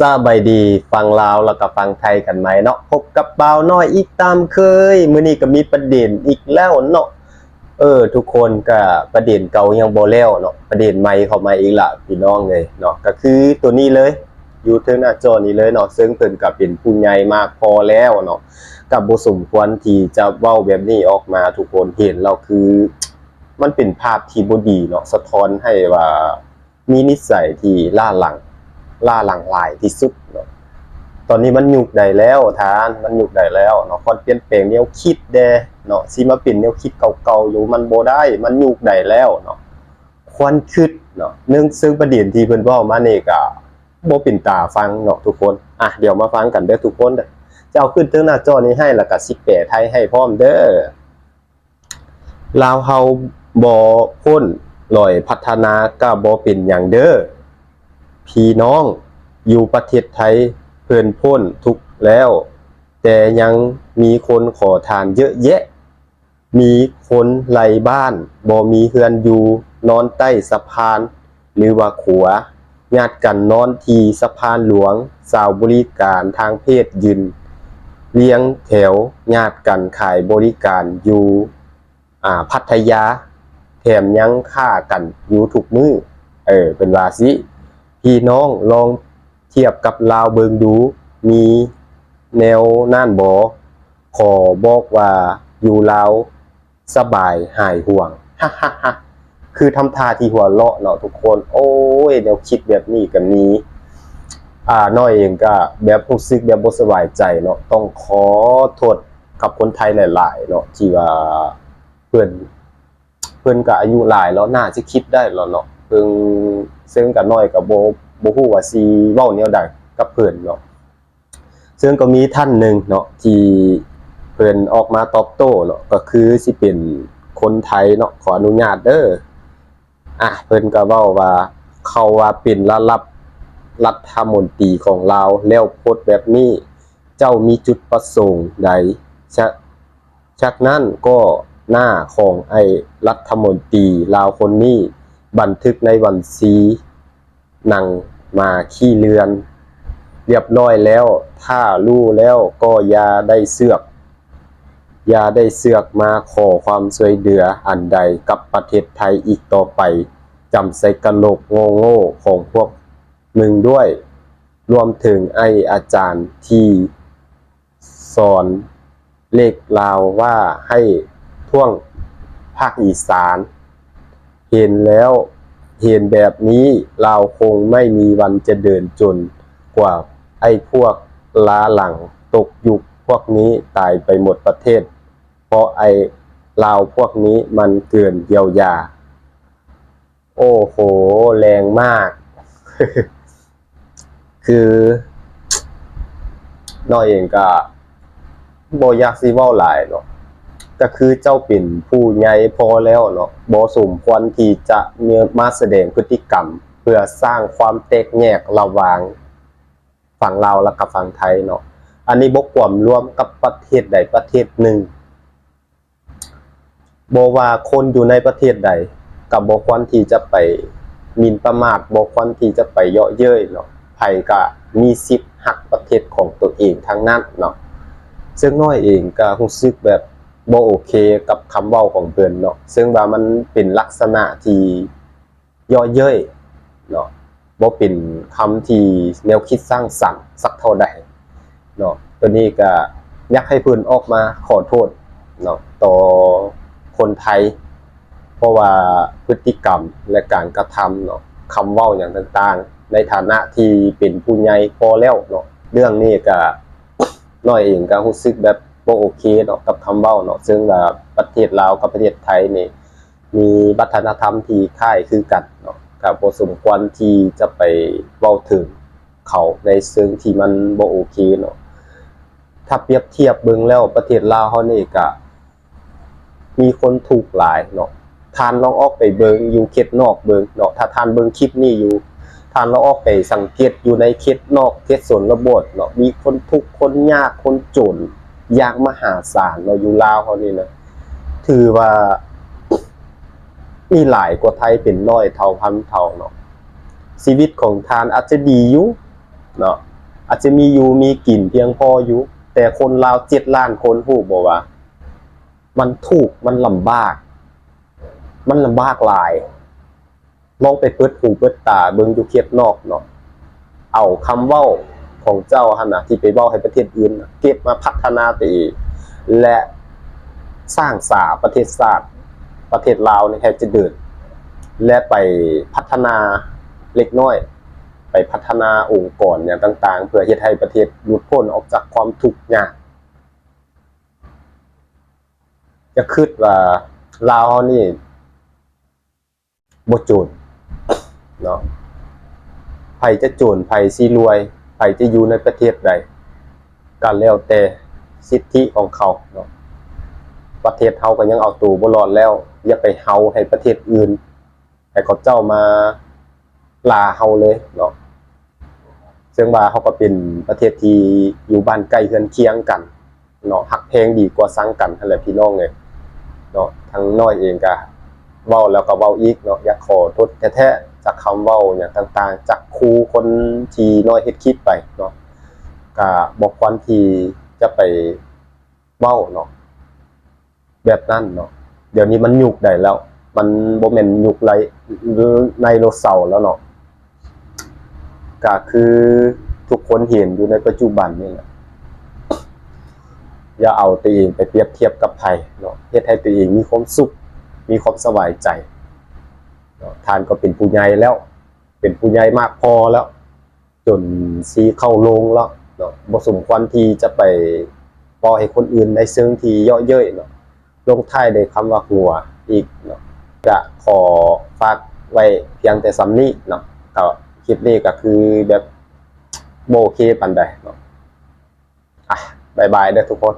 สบายดีฟังลาวแล้วก็ฟังไทยกันไหมเนาะพบกับบ่าน้อยอีกตามเคยมื้อนี้ก็มีประเด็นอีกแล้วเนาะเออ ทุกคนก็ประเด็นเก่ายังบ่แล้วเนาะประเด็นใหม่เข้ามาอีกละพี่น้องเลยเนาะก็คือตัวนี้เลยอยู่เทิงหน้าจอนี้เลยเนาะซึ่งเพิ่นก็เป็นผู้ใหญ่มากพอแล้วเนาะกับบ่สมควรที่จะเว้าแบบนี้ออกมาทุกคนเห็นเราคือ มันเป็นภาพที่บ่ดีเนาะสะท้อนให้ว่ามีนิสัยที่ล่าหลัง ล่าหลังหลายที่สุดเนาะตอนนี้มันยุคใดแล้วทานมันยุคใดแล้วเนาะคนเปลี่ยนแปลงแนวคิดแดเนาะสิมาเป็นแนวคิดเก่าๆอยู่มันบ่ได้มันยุคใดแล้วเนาะควรคิดเนาะเนื่องซึ่งประเด็นที่เพิ่นเว้ามานี่ก็บ่เป็นตาฟังเนาะทุกคนอะเดี๋ยวมาฟังกันเด้อทุกคนเด้อจะเอาขึ้นเทิงหน้าจอนี้ให้แล้วก็สิแปลไทยให้พร้อมเด้อลาวเฮาบ่พ้นลอยพัฒนาก็บ่เป็นหยังเด้อ พี่น้องอยู่ประเทศไทยเพิ่อนพ้นทุกแล้ว แต่ยังมีคนขอทานเยอะแยะ มีคนไร้บ้านบ่มีเฮือนอยู่นอนใต้สะพาน หรือว่าขัวญาติกันนอนที่สะพานหลวง สาวบริการทางเพศยืนเลี้ยงแถวญาติกันขายบริการอยู่อ่าพัทยา แถมยังฆ่ากันอยู่ทุกมือเออเป็นวาสิ พี่น้องลองเทียบกับลาวเบิงดู มีแนวน่านบอขอบอกว่าอยู่ลาวสบายหายห่วงฮ่าฮ่าฮ่าคือทำท่าที่หัวเราะเนาะทุกคน โอ้ยแนวคิดแบบนี้กันนี้ อ่าน้อยเองก็แบบรู้สึกแบบบ่สบายใจเนาะต้องขอโทษกับคนไทยหลาย ๆ เนาะที่ว่าเพื่อนเพิ่อนก็อายุหลายแล้วน่าจะคิดได้แล้วเนาะเพิ่ง ซึ่งก็น้อยก็บ่บ่ฮู้ว่าสิเว้าแนวใดกับเพิ่นเนาะซึ่งก็มีท่านหนึ่งเนาะที่เพิ่นออกมาตอบโต้เนาะก็คือสิเป็นคนไทยเนาะขออนุญาตเด้ออะเพิ่นก็เว้าว่าเขาว่าเป็นระลับรัฐมนตรีของลาแล้วโพสแบบนี้ เจ้ามีจุดประสงค์ใดชะจากนั้นก็หน้าของไอ้รัฐมนตรีลาวคนนี้ บันทึกในวันซีหนังมาขี้เลือน เรียบร้อยแล้ว ถ้ารู้แล้วก็ยาได้เสือกยาได้เสือกมาขอความช่วยเหลืออันใดกับประเทศไทยอีกต่อไปจำใส่กะโหลกโง่โง่ของพวกมึงด้วย รวมถึงไออาจารย์ที่สอนเลขลาวว่าให้ท่วงภาคอีสาน เห็นแล้วเห็นแบบนี้ลาคงไม่มีวันจะเดินจนกว่าไอ้พวกล้าหลังตกยุคพวกนี้ตายไปหมดประเทศ เพราะไอ้ลาวพวกนี้มันเกินเยียวยา โอ้โห แรงมาก คือน้อยเองก็บอยากสิเว้าหลายเนาะ ก็คือเจ้าเป็นผู้ใหญ่พอแล้วเนาะบ่สมควรที่จะมีมาแสดงพฤติกรรม เพื่อสร้างความแตกแยกระหว่างฝั่งลาและกับฝั่งไทยเนาะอันนี้บ่ควรรวมกับประเทศใดประเทศหนึ่งบ่ว่าคนอยู่ในประเทศใดก็บ่ควรที่จะไปมินประมาทบ่ควรที่จะไปเยาะเย้ยเนาะไผก็มีสิทธิ์ฮักประเทศของตัวเองทั้งนั้นเนาะซึ่งน้อยเองก็รู้สึกแบบ บ่โอเคกับคำเว้าของเพิ่อนเนาะซึ่งว่ามันเป็นลักษณะที่ย่อเย้ยเนาะบ่เป็นคำที่แนวคิดสร้างสรรค์สักเท่าใดเนาะตัวนี้ก็อยากให้เพิ่อนออกมาขอโทษเนาะต่อคนไทย เพราะว่าพฤติกรรมและการกระทำเนาะคำเว้าอย่างต่างๆ ในฐานะที่เป็นผู้ใหญ่พอแล้วเนาะเรื่องนี้ก็น้อยเองก็รู้สึกแบบ บ่โอเคเนาะกับคำเว้าเนาะซึ่งว่าประเทศลาวกับประเทศไทยนี่มีวัฒนธรรมที่คล้ายคือกันเนาะก็บ่สมควรที่จะไปเว้าถึงเขาในซึ่งที่มันบ่โอเคเนาะถ้าเปรียบเทียบเบิ่งแล้วประเทศลาวเฮานี่ก็มีคนถูกหลายเนาะท่านลองออกไปเบิ่งอยู่เขตนอกเบิ่งเนาะถ้าท่านเบิ่งคลิปนี้อยู่ท่านเราออกไปสังเกตอยู่ในเขตนอกเขตสนระบทเนาะมีคนทุกคนยากคนจน ยากมหาศาลเนาอยู่ลาวเขานี่นะถือว่า มีหลายกว่าไทยเป็นร้อยเท่าพันเท่าเนาะชีวิตของทานอาจจะดีอยู่เนาะอาจจะมีอยู่มีกินเพียงพออยู่แต่คนลาว7ล้านคนฮู้บ่ว่า มันทุกมันลำบาก มันลำบากหลายลองไปเปิดหูเปิดตาเบิ่งอยู่เขตนอกเนาะเอาคำเว้า ของเจ้าหันนะที่ไปเว้าให้ประเทศอื่นเก็บมาพัฒนาตัวเองและสร้างสาประเทศชาสติประเทศลาวนี่ให้เจะเดินและไปพัฒนาเล็กน้อย ไปพัฒนาองค์กรอย่างต่าง ๆ เพื่อเฮ็ดให้ประเทศหลุดพ้นออกจากความทุกข์ยากจะคิดว่าลาวนี่บ่จนเนาะไผจะจนไผสิรวย ไผจะอยู่ในประเทศใดก็แล้วแต่สิทธิของเขาเนาะประเทศเฮาก็ยังเอาตัวบ่รอดแล้ว อย่าไปเฮาให้ประเทศอื่น ให้เขาเจ้ามาลาเฮาเลยเนาะซึ่งว่าเฮาก็เป็นประเทศที่อยู่บ้านใกล้เฮือนเคียงกันเนาะหักแพงดีกว่าสังกันนั่นแหละพี่น้องเอ้ยเนาะทั้งน้อยเองก็เว้าแล้วก็เว้าอีกเนาะอยากขอโทษแท้ๆ จากคำเว้าอย่างต่างๆ จากครูคนที่น้อยเฮ็ดคลิปไปเนาะก็บอกควรที่จะไปเว้าเนาะแบบนั้นเนาะเดี๋ยวนี้มันยุคใดแล้ว มันบ่แม่นยุคไรในโลเสาร์แล้วเนาะก็คือทุกคนเห็นอยู่ในปัจจุบันนี่แหละอย่าเอาตัวเองไปเปรียบเทียบกับไผเนาะเฮ็ดให้ตัวเองมีความสุขมีความสบายใจ ทานก็เป็นผู้ใหญ่แล้ว เป็นผู้ใหญ่มากพอแล้ว จนซีเข้าลงแล้วเนาะบสมควรที่จะไปปล่อยให้คนอื่นในเชิงที่เยาะเย้ยเนาะลงท้ายด้วยคำว่าหัวอีกเนาะก็ขอฝากไว้เพียงแต่สำนี้เนาะก็คลิปนี้ก็คือแบบโอเคปานใดเนาะอะบายบายเด้อทุกคน